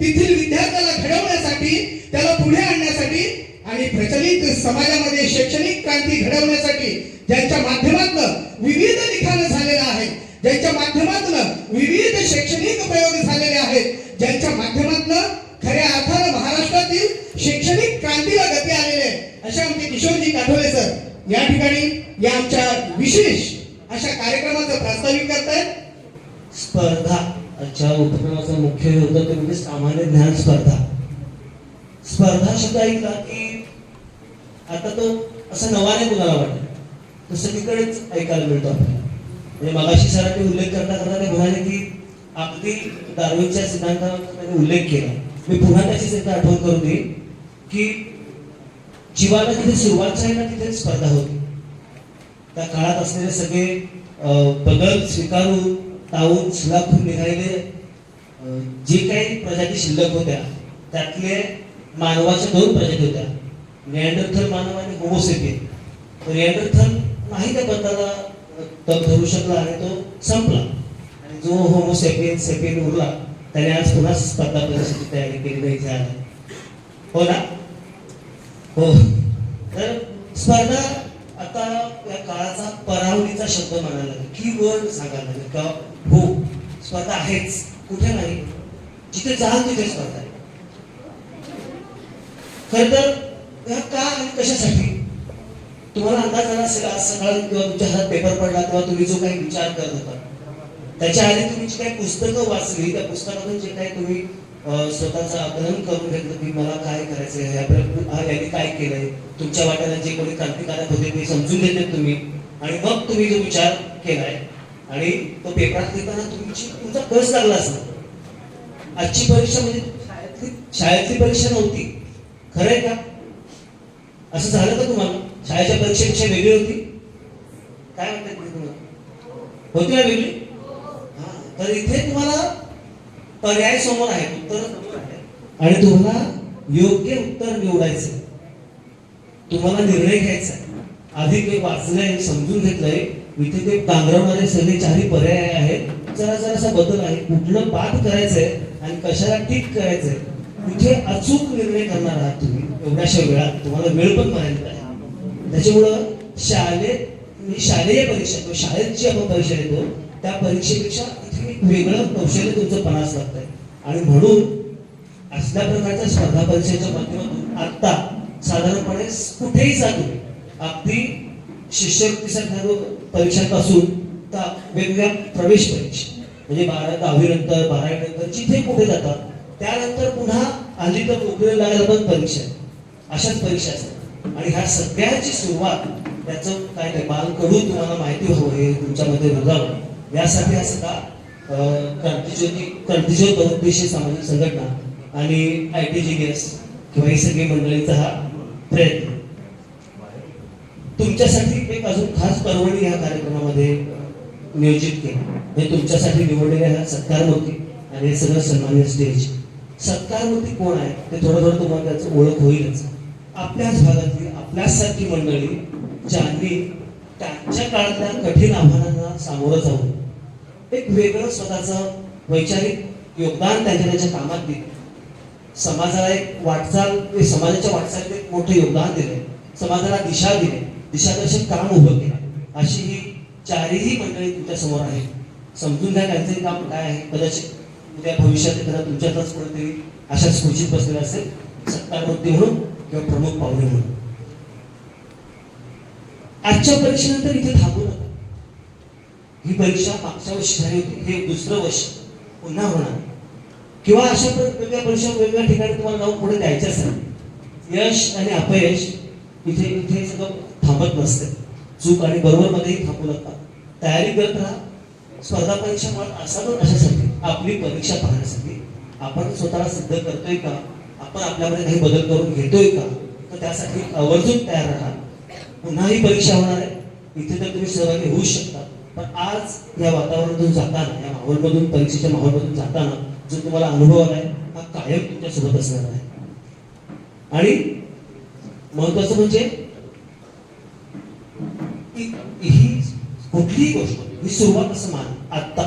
तेथील विद्यार्थ्याला घडवण्यासाठी त्याला पुढे आणण्यासाठी आणि प्रचलित समाजामध्ये शैक्षणिक क्रांती घडवण्यासाठी ज्यांच्या माध्यमातून विविध लिखाण झालेलं आहे ज्यांच्या माध्यमातून विविध शैक्षणिक प्रयोग झालेले आहेत ज्यांच्या माध्यमातून खऱ्या अर्थानं महाराष्ट्रातील शैक्षणिक क्रांतीला गती आलेली आहे. असे आमचे किशोरजी काठोले सर या ठिकाणी या आमच्या विशेष अशा कार्यक्रमाचं प्रास्ताविक करतायत. स्पर्धा. आजच्या उपक्रमाचा मुख्य होतं ते म्हणजे सामान्य ज्ञान स्पर्धा. स्पर्धा शब्द ऐकला की आता तो असं नवाने कुणाला वाटत तो सगळीकडेच ऐकायला मिळतो आपल्याला. म्हणजे मगाशी सरांनी उल्लेख करता करता ते म्हणाले की अगदी डार्विनच्या सिद्धांतावर त्यांनी उल्लेख केला. मी पुन्हा त्याची सिद्ध आठवण करून देईन की जीवाला तिथे सुरुवात झाली ना तिथे स्पर्धा होती. त्या काळात असलेले सगळे बदल स्वीकारून तावून सुलाखून निघालेले जे काही प्रजाती शिल्लक होत्या त्यातले मानवाच्या दोन प्रजाती होत्या. निअँडरथल मानव आणि होमोसेपियन निअँडरथल नाही त्या बंधाला तग धरू शकला आणि तो संपला. आणि जो होमोसेपियन सेपियन उरला त्याने आज पुन्हा स्पर्धा प्रदर्शनाची तयारी केली नाही इथे आला हो ना? हो. तर स्पर्धा आता या काळाचा परावलीचा शब्द म्हणायला लागेल. की वर्ड सांगायला लागेल? का हो स्वतः आहेच. कुठे नाही. जिथे जाल तिथे स्वतः आहे. खर तर या का आणि कशासाठी? तुम्हाला अंदाज आला असेल आज सकाळी किंवा तुमच्या हातात पेपर पडला किंवा तुम्ही जो काही विचार करत होता. त्याच्या आधी तुम्ही जी काही पुस्तकं वाचली त्या पुस्तकातून जे काही तुम्ही स्वतःचा स्वतःचं आकलन करून घेतलं की मला काय करायचं आहे यांनी काय केलंय तुमच्या वाट्याला जे कोणी क्रांतिकारक होते ते समजून घेतले तुम्ही. आणि मग तुम्ही जो विचार केलाय आणि तो पेपरात लिहिताना तुमची तुमचा कस लागला असणार. आजची परीक्षा म्हणजे शाळेतली शाळेतली परीक्षा नव्हती. खरंय का? असं झालं का तुम्हाला? शाळेच्या परीक्षेपेक्षा वेगळी होती? काय म्हणतात तुम्हाला? होती ना वेगळी? हा, तर इथे तुम्हाला पर्याय समोर आहे उत्तर समोर आहे. आणि तुम्हाला योग्य उत्तर निवडायचं तुम्हाला निर्णय घ्यायचा आहे. आधी काही वाचलंय समजून घेतलंय. इथे ते डांगरवणारे सगळे चारही पर्याय आहेत. जरा जरासा बदल आहे. कुठलं पाठ करायचंय आणि कशाला ठीक करायचंय कुठे अचूक निर्णय करणार आहात तुम्ही एवढ्याशा वेळात. तुम्हाला वेळ पण मर्यादित आहे त्याच्यामुळं शाळेत मी शालेय परीक्षा किंवा शाळेत जी आपण परीक्षा देतो त्या परीक्षेपेक्षा इथे एक वेगळं कौशल्य तुमचं पणास लागतंय. आणि म्हणून असल्या प्रकारच्या स्पर्धा परीक्षेच्या माध्यमातून आत्ता साधारणपणे कुठेही जा तुम्ही अगदी शिष्यवृत्तीसारख्या परीक्षांपासून तर वेगवेगळ्या प्रवेश परीक्षा म्हणजे बारा दहावीनंतर बारावीनंतर नंतर जिथे कुठे जातात त्यानंतर पुन्हा आली तर नोकरी लागायला पण परीक्षा अशाच परीक्षा असतात आणि ह्या सगळ्याची सुरुवात त्याचं काय काय बालकडून तुम्हाला माहिती हवं हे तुमच्यामध्ये रुजावं यासाठी असं का अं, क्रांतिज्योती क्रांतिज्योत सामाजिक संघटना आणि आय टी जी एस किंवा ही सगळी मंडळीचा हा प्रयत्न. तुमच्यासाठी एक अजून खास पर्वणी ह्या कार्यक्रमामध्ये नियोजित केली. हे तुमच्यासाठी निवडलेल्या ह्या होती आणि हे सगळं सन्मान्य स्टेज सत्कारमूर्ती कोण आहे? ते थोडं थोडं तुम्हाला त्याचं ओळख होईलच. आपल्याच भागातली आपल्यासारखी मंडळी ज्यांनी त्यांच्या काळातल्या कठीण आव्हानांना सामोरं जाऊन एक वेगळं स्वतःचं वैचारिक योगदान त्यांच्या त्यांच्या कामात दिलं. समाजाला एक वाटचाल ते समाजाच्या वाटचालीत एक मोठं योगदान दिले. समाजाला दिशा दिली. दिशादर्शक काम उभं केलं. अशी ही चारही मंडळी तुमच्यासमोर आहे समजून घ्या त्यांचे काम काय आहे. कदाचित उद्या भविष्यात एखादा तुमच्यातच कोणीतरी अशाच खुर्चीत बसलेला असेल सत्तावृत्ती म्हणून किंवा प्रमुख पाहुणे म्हणून. आजच्या परीक्षेनंतर इथे थांबू नका. ही परीक्षा मागच्या वर्षी झाली होती. हे दुसरं वर्ष पुन्हा होणार. किंवा अशा वेगवेगळ्या परीक्षा वेगवेगळ्या ठिकाणी तुम्हाला जाऊन पुढे द्यायचं असेल. यश आणि अपयश इथे इथे सगळं थांबत नसते. चूक आणि बरोबर मध्येही थांबू नका. तयारी करत राहा. स्पर्धा परीक्षा म्हणत असा पण अशासाठी आपली परीक्षा पाहण्यासाठी आपण स्वतःला सिद्ध करतोय का? आपण आपल्यामध्ये काही बदल करून घेतोय का? तर त्यासाठी आवर्जून तयार राहा. पुन्हा ही परीक्षा होणार आहे. इथे तर तुम्ही सहभागी होऊ शकता. पण आज या वातावरणातून जाताना या माहोलमधून परीक्षेच्या माहोलमधून जाताना जो तुम्हाला अनुभव आलाय हा कायम तुमच्यासोबत असणार आहे. आणि महत्वाचं म्हणजे ही ही कुठलीही गोष्ट ही सुरुवात असं मान आत्ता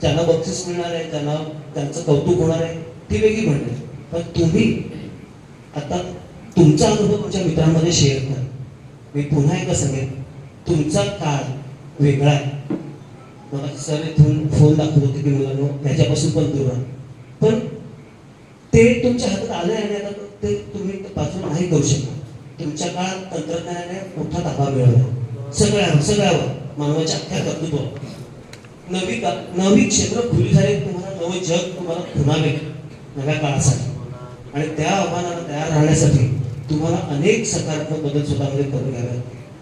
ज्यांना बक्षीस मिळणार आहे ज्यांना त्यांचं कौतुक होणार आहे ती वेगळी म्हणणे पण तुम्ही आता तुमचा अनुभव तुमच्या मित्रांमध्ये शेअर करा. मी पुन्हा एकदा सांगेन तुमचा काळ वेगळा आहे. मला सर इथून फोन दाखवत होते की मुलांनो त्याच्यापासून पण दूर राहा. पण ते तुमच्या हातात आलं आणि आता ते तुम्ही पासून नाही करू शकणार. तुमच्या काळात तंत्रज्ञानाने मोठा ताबा मिळवला. सगळ्यावर सगळ्यावर. मानवाच्या अख्ख्या कर्तृत्व नवी का नवी क्षेत्र खुली झाले तुम्हाला नवं जग तुम्हाला खुणावे नव्या काळासाठी. आणि त्या आव्हानाला तयार राहण्यासाठी तुम्हाला अनेक सकारात्मक बदल स्वतःमध्ये करून घ्यावे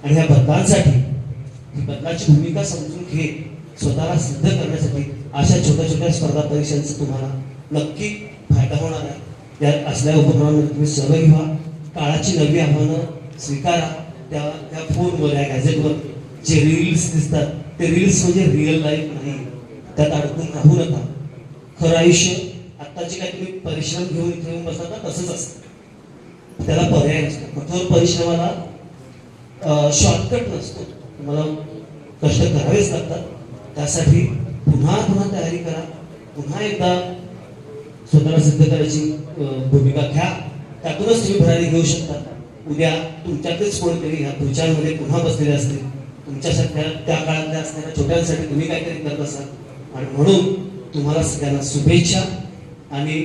आणि ह्या बदलांसाठी ही बदलाची भूमिका समजून घेत स्वतःला सिद्ध करण्यासाठी अशा छोट्या छोट्या स्पर्धा परीक्षांचा तुम्हाला नक्की फायदा होणार आहे. या असल्या उपक्रमांमध्ये तुम्ही सहभागी व्हा. काळाची नवी आव्हानं स्वीकारा. त्या त्या फोनवर या गॅझेटवर जे रील्स दिसतात ते रील्स म्हणजे रिअल लाईफ नाही. त्यात अडकून राहू नका. खरं आयुष्य आत्ताचे काही तुम्ही परिश्रम घेऊन इथे येऊन बसता ना तसंच असतं. त्याला पर्याय नसतो. कठोर परिश्रमाला शॉर्टकट नसतो. तुम्हाला कष्ट करावेच लागतात. त्यासाठी पुन्हा पुन्हा तयारी करा. पुन्हा एकदा स्वतःला सिद्ध करायची भूमिका घ्या. त्यातूनच तुम्ही भरारी घेऊ शकता. उद्या तुमच्यातच कोणतरी ह्या खुर्च्यांमध्ये पुन्हा बसलेले असतील. तुमच्या तुमच्यासारख्या त्या काळातल्या असणाऱ्या छोट्यांसाठी तुम्ही काहीतरी करत असाल. आणि म्हणून तुम्हाला सगळ्यांना शुभेच्छा आणि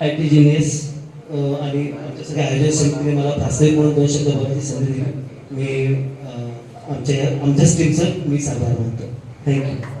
आय टी जिनियस आणि आमच्या सगळ्या आयोजन समितीने मला प्रास्ताविक म्हणून दोन शब्द बोलायची संधी दिली. मी आमच्या आमच्याच टीमचं मी साधारण म्हणतो थँक्यू